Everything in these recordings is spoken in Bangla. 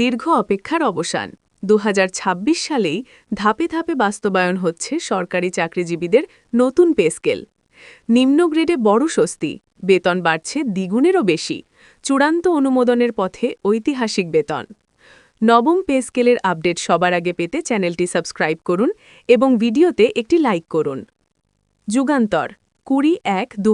দীর্ঘ অপেক্ষার অবসান। দু হাজার ছাব্বিশ সালেই ধাপে ধাপে বাস্তবায়ন হচ্ছে সরকারি চাকরিজীবীদের নতুন পে স্কেল। নিম্ন গ্রেডে বড় স্বস্তি, বেতন বাড়ছে দ্বিগুণেরও বেশি, চূড়ান্ত অনুমোদনের পথে ঐতিহাসিক বেতন। নবম পে স্কেলের আপডেট সবার আগে পেতে চ্যানেলটি সাবস্ক্রাইব করুন এবং ভিডিওতে একটি লাইক করুন। যুগান্তর, কুড়ি এক দু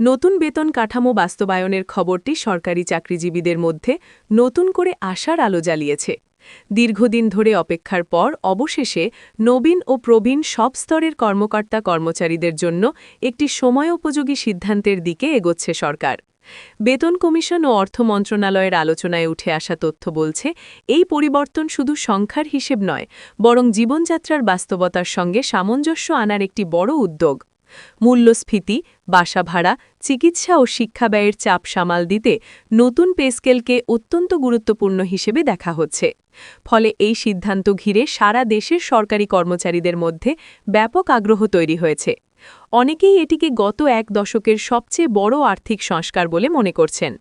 নতুন বেতন কাঠামো বাস্তবায়নের খবরটি সরকারি চাকরিজীবীদের মধ্যে নতুন করে আশার আলো জ্বালিয়েছে। দীর্ঘদিন ধরে অপেক্ষার পর অবশেষে নবীন ও প্রবীণ সব স্তরের কর্মকর্তা কর্মচারীদের জন্য একটি সময়োপযোগী সিদ্ধান্তের দিকে এগোচ্ছে সরকার। বেতন কমিশন ও অর্থ মন্ত্রণালয়ের আলোচনায় উঠে আসা তথ্য বলছে, এই পরিবর্তন শুধু সংখ্যার হিসেব নয়, বরং জীবনযাত্রার বাস্তবতার সঙ্গে সামঞ্জস্য আনার একটি বড় উদ্যোগ। মূল্যস্ফীতি বাসা ভাড়া চিকিৎসা ও শিক্ষা ব্যয়ের চাপ সামাল দিতে নতুন পে স্কেলকে অত্যন্ত গুরুত্বপূর্ণ হিসেবে দেখা হচ্ছে। ফলে এই সিদ্ধান্ত ঘিরে সারা দেশের সরকারি কর্মচারীদের মধ্যে ব্যাপক আগ্রহ তৈরি হয়েছে। অনেকেই এটিকে গত এক দশকের সবচেয়ে বড় আর্থিক সংস্কার বলে মনে করছেন।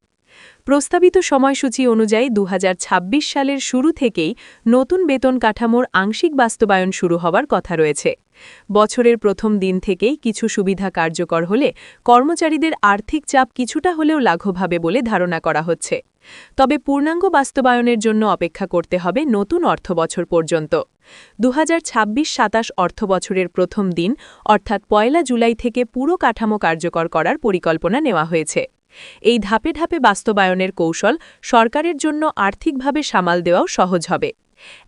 প্রস্তাবিত সময়সূচি অনুযায়ী দু হাজার ছাব্বিশ সালের শুরু থেকেই নতুন বেতন কাঠামোর আংশিক বাস্তবায়ন শুরু হওয়ার কথা রয়েছে। বছরের প্রথম দিন থেকেই কিছু সুবিধা কার্যকর হলে কর্মচারীদের আর্থিক চাপ কিছুটা হলেও লাঘব হবে বলে ধারণা করা হচ্ছে। তবে পূর্ণাঙ্গ বাস্তবায়নের জন্য অপেক্ষা করতে হবে নতুন অর্থবছর পর্যন্ত। দু হাজার ছাব্বিশ সাতাশ অর্থবছরের প্রথম দিন, অর্থাৎ পয়লা জুলাই থেকে পুরো কাঠামো কার্যকর করার পরিকল্পনা নেওয়া হয়েছে। এই ধাপে ধাপে বাস্তবায়নের কৌশল সরকারের জন্য আর্থিকভাবে সামাল দেওয়াও সহজ হবে।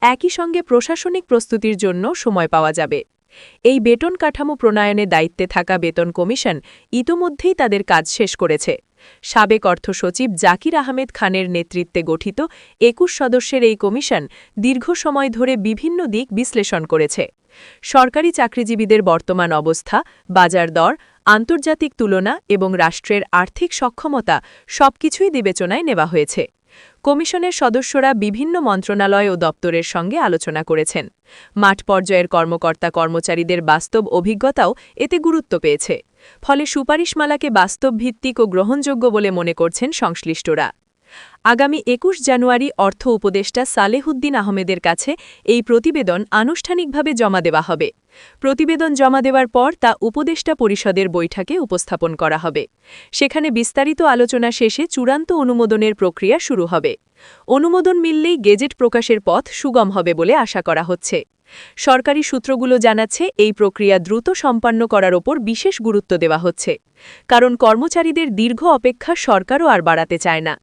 একই সঙ্গে প্রশাসনিক প্রস্তুতির জন্য সময় পাওয়া যাবে। এই বেতন কাঠামো প্রণয়নে দায়িত্বে থাকা বেতন কমিশন ইতোমধ্যেই তাদের কাজ শেষ করেছে। সাবেক অর্থ সচিব জাকির আহমেদ খানের নেতৃত্বে গঠিত একুশ সদস্যের এই কমিশন দীর্ঘ সময় ধরে বিভিন্ন দিক বিশ্লেষণ করেছে। সরকারি চাকরিজীবীদের বর্তমান অবস্থা, বাজার দর, আন্তর্জাতিক তুলনা এবং রাষ্ট্রের আর্থিক সক্ষমতা সবকিছুই বিবেচনায় নেওয়া হয়েছে। কমিশনের সদস্যরা বিভিন্ন মন্ত্রণালয় ও দপ্তরের সঙ্গে আলোচনা করেছেন। মাঠ পর্যায়ের কর্মকর্তা কর্মচারীদের বাস্তব অভিজ্ঞতাও এতে গুরুত্ব পেয়েছে। ফলে সুপারিশমালাকে বাস্তবভিত্তিক ও গ্রহণযোগ্য বলে মনে করছেন সংশ্লিষ্টরা। আগামী একুশ জানুয়ারি অর্থ উপদেষ্টা সালেহুদ্দিন আহমেদের কাছে এই প্রতিবেদন আনুষ্ঠানিকভাবে জমা দেওয়া হবে। প্রতিবেদন জমা দেওয়ার পর তা উপদেষ্টা পরিষদের বৈঠকে উপস্থাপন করা হবে। সেখানে বিস্তারিত আলোচনা শেষে চূড়ান্ত অনুমোদনের প্রক্রিয়া শুরু হবে। অনুমোদন মিললেই গেজেট প্রকাশের পথ সুগম হবে বলে আশা করা হচ্ছে। সরকারি সূত্রগুলো জানাচ্ছে, এই প্রক্রিয়া দ্রুত সম্পন্ন করার ওপর বিশেষ গুরুত্ব দেওয়া হচ্ছে। কারণ কর্মচারীদের দীর্ঘ অপেক্ষা সরকারও আর বাড়াতে চায় না।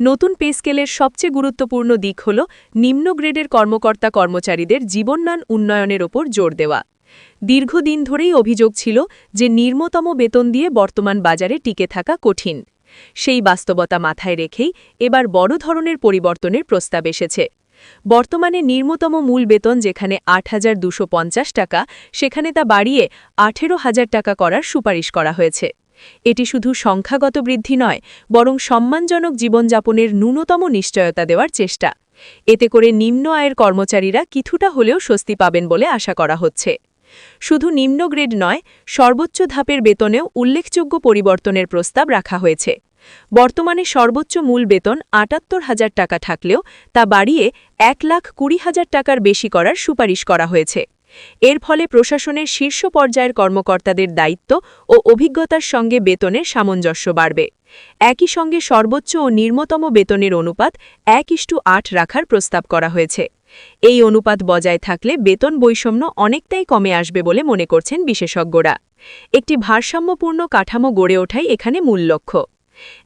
নতুন পে স্কেলের সবচেয়ে গুরুত্বপূর্ণ দিক হল নিম্ন গ্রেডের কর্মকর্তা কর্মচারীদের জীবনমান উন্নয়নের ওপর জোর দেওয়া। দীর্ঘদিন ধরেই অভিযোগ ছিল যে নিম্নতম বেতন দিয়ে বর্তমান বাজারে টিকে থাকা কঠিন। সেই বাস্তবতা মাথায় রেখেই এবার বড় ধরনের পরিবর্তনের প্রস্তাব এসেছে। বর্তমানে নিম্নতম মূল বেতন যেখানে আট টাকা, সেখানে তা বাড়িয়ে আঠেরো হাজার টাকা করার সুপারিশ করা হয়েছে। এটি শুধু সংখ্যাগত বৃদ্ধি নয়, বরং সম্মানজনক জীবনযাপনের ন্যূনতম নিশ্চয়তা দেওয়ার চেষ্টা। এতে করে নিম্ন আয়ের কর্মচারীরা কিছুটা হলেও স্বস্তি পাবেন বলে আশা করা হচ্ছে। শুধু নিম্ন গ্রেড নয়, সর্বোচ্চ ধাপের বেতনেও উল্লেখযোগ্য পরিবর্তনের প্রস্তাব রাখা হয়েছে। বর্তমানে সর্বোচ্চ মূল বেতন আটাত্তর হাজার টাকা থাকলেও তা বাড়িয়ে এক লাখ কুড়ি হাজার টাকার বেশি করার সুপারিশ করা হয়েছে। এর ফলে প্রশাসনের শীর্ষ পর্যায়ের কর্মকর্তাদের দায়িত্ব ও অভিজ্ঞতার সঙ্গে বেতনের সামঞ্জস্য বাড়বে। একই সঙ্গে সর্বোচ্চ ও নিম্নতম বেতনের অনুপাত এক ইস্টু আট রাখার প্রস্তাব করা হয়েছে। এই অনুপাত বজায় থাকলে বেতন বৈষম্য অনেকটাই কমে আসবে বলে মনে করছেন বিশেষজ্ঞরা। একটি ভারসাম্যপূর্ণ কাঠামো গড়ে ওঠাই এখানে মূল লক্ষ্য।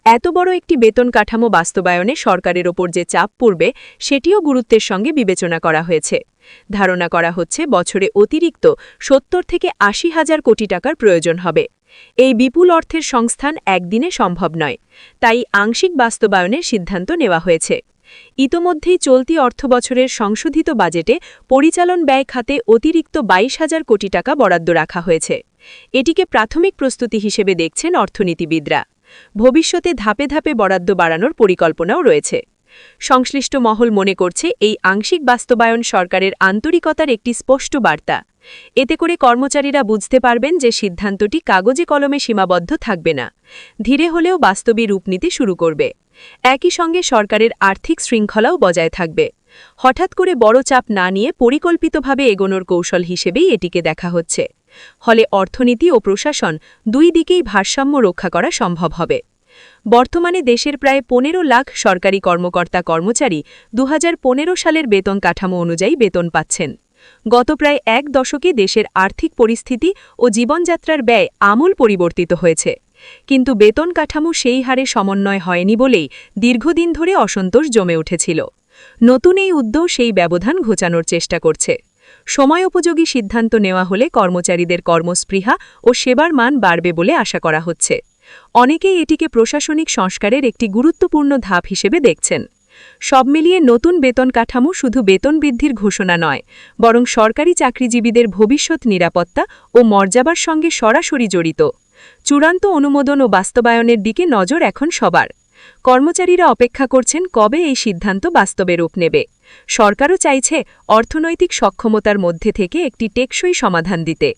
এত বড় একটি বেতন কাঠামো বাস্তবায়নে সরকারের ওপর যে চাপ পড়বে, সেটিও গুরুত্বের সঙ্গে বিবেচনা করা হয়েছে। ধারণা করা হচ্ছে বছরে অতিরিক্ত সত্তর থেকে আশি হাজার কোটি টাকার প্রয়োজন হবে। এই বিপুল অর্থের সংস্থান একদিনে সম্ভব নয়, তাই আংশিক বাস্তবায়নের সিদ্ধান্ত নেওয়া হয়েছে। ইতোমধ্যেই চলতি অর্থবছরের সংশোধিত বাজেটে পরিচালন ব্যয় খাতে অতিরিক্ত বাইশ হাজার কোটি টাকা বরাদ্দ রাখা হয়েছে। এটিকে প্রাথমিক প্রস্তুতি হিসেবে দেখছেন অর্থনীতিবিদরা। ভবিষ্যতে ধাপে ধাপে বরাদ্দ বাড়ানোর পরিকল্পনাও রয়েছে। সংশ্লিষ্ট মহল মনে করছে এই আংশিক বাস্তবায়ন সরকারের আন্তরিকতার একটি স্পষ্ট বার্তা। এতে করে কর্মচারীরা বুঝতে পারবেন যে সিদ্ধান্তটি কাগজে কলমে সীমাবদ্ধ থাকবে না। ধীরে হলেও বাস্তবে রূপ নিতে শুরু করবে। একই সঙ্গে সরকারের আর্থিক শৃঙ্খলাও বজায় থাকবে। হঠাৎ করে বড় চাপ না নিয়ে পরিকল্পিতভাবে এগোনোর কৌশল হিসেবেই এটিকে দেখা হচ্ছে। ফলে অর্থনীতি ও প্রশাসন দুই দিকেই ভারসাম্য রক্ষা করা সম্ভব হবে। বর্তমানে দেশের প্রায় পনেরো লাখ সরকারি কর্মকর্তা কর্মচারী দু হাজার পনেরো সালের বেতন কাঠামো অনুযায়ী বেতন পাচ্ছেন। গত প্রায় এক দশকে দেশের আর্থিক পরিস্থিতি ও জীবনযাত্রার ব্যয় আমূল পরিবর্তিত হয়েছে। কিন্তু বেতন কাঠামো সেই হারে সমন্বয় হয়নি বলেই দীর্ঘদিন ধরে অসন্তোষ জমে উঠেছিল। নতুন এই উদ্যোগ সেই ব্যবধান ঘোচানোর চেষ্টা করছে। সময়োপযোগী সিদ্ধান্ত নেওয়া হলে কর্মচারীদের কর্মস্পৃহা ও সেবার মান বাড়বে বলে আশা করা হচ্ছে। অনেকেই এটিকে প্রশাসনিক সংস্কারের একটি গুরুত্বপূর্ণ ধাপ হিসেবে দেখছেন। সব মিলিয়ে নতুন বেতন কাঠামো শুধু বেতন বৃদ্ধির ঘোষণা নয়, বরং সরকারি চাকরিজীবীদের ভবিষ্যৎ নিরাপত্তা ও মর্যাবার সঙ্গে সরাসরি জড়িত। চূড়ান্ত অনুমোদন ও বাস্তবায়নের দিকে নজর এখন সবার। কর্মচারীরা অপেক্ষা করছেন কবে এই সিদ্ধান্ত বাস্তবে রূপ নেবে। সরকারও চাইছে অর্থনৈতিক সক্ষমতার মধ্যে থেকে একটি টেকসই সমাধান দিতে।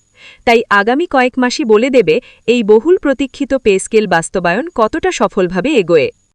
তাই আগামী কয়েক মাসই বলে দেবে এই বহুল প্রতীক্ষিত পে স্কেল বাস্তবায়ন কতটা সফলভাবে এগোয়।